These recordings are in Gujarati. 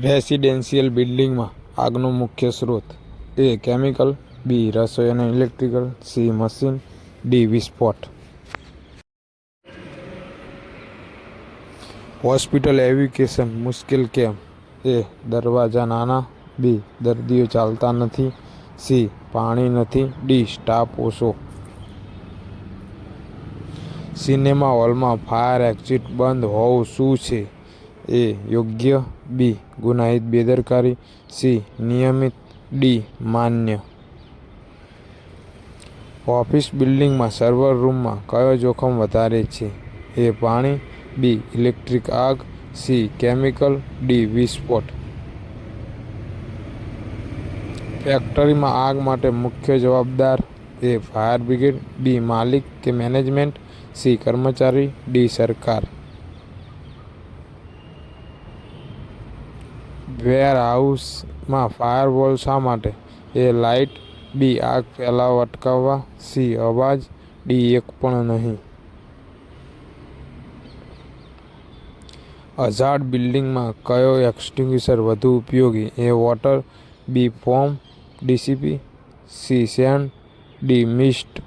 રેસિડેન્શિયલ બિલ્ડિંગમાં આગનો મુખ્ય સ્ત્રોત એ કેમિકલ, બી રસોઈ અને ઇલેક્ટ્રિકલ, સી મશીન, ડી વિસ્ફોટ. હોસ્પિટલ એવિકેશન મુશ્કેલ કેમ? એ દરવાજા નાના, બી દર્દીઓ ચાલતા નથી, સી પાણી નથી, ડી સ્ટાફ ઓછો. સિનેમા હોલમાં ફાયર એક્ઝિટ બંધ હોવું શું છે? એ યોગ્ય બી. ગુનાહિત, બેદરકારી સી. નિયમિત, ડી. માન્ય. ઓફિસ બિલ્ડિંગમાં, સર્વર રૂમમાં કયો જોખમ વધારે છે? એ પાણી, બી. ઇલેક્ટ્રિક આગ, સી. Chemical, D. વિસ્ફોટ. ફેક્ટરીમાં આગ માટે મુખ્ય જવાબદાર એ ફાયર બ્રિગેડ બી માલિક કે મેનેજમેન્ટ, સી. કર્મચારી, ડી. સરકાર. વેર હાઉસમાં ફાયરવોલ શા માટે? એ લાઇટ બી આગ ફેલાવ અટકાવવા, સી અવાજ ડી એક પણ નહીં. અઝાડ બિલ્ડિંગમાં કયો એક્સટિંગ્વિશર વધુ ઉપયોગી? A water, B foam D C P, C sand, D mist.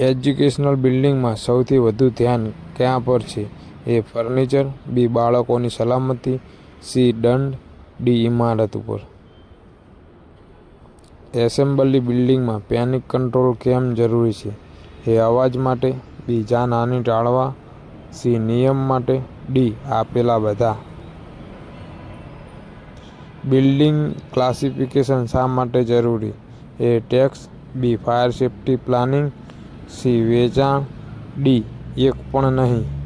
Educational બિલ્ડિંગમાં સૌથી વધુ ધ્યાન ક્યાં પર છે? એ ફર્નિચર બી બાળકોની સલામતી સી દંડ ડી ઇમારત ઉપર. એસેમ્બલી બિલ્ડિંગમાં પેનિક કંટ્રોલ કેમ જરૂરી છે? એ અવાજ માટે બી જાનહાનિ ટાળવા સી નિયમ માટે ડી આપેલા બધા. બિલ્ડિંગ ક્લાસિફિકેશન શા માટે જરૂરી? A tax B fire safety planning C વેચાણ ડી એક પણ નહીં.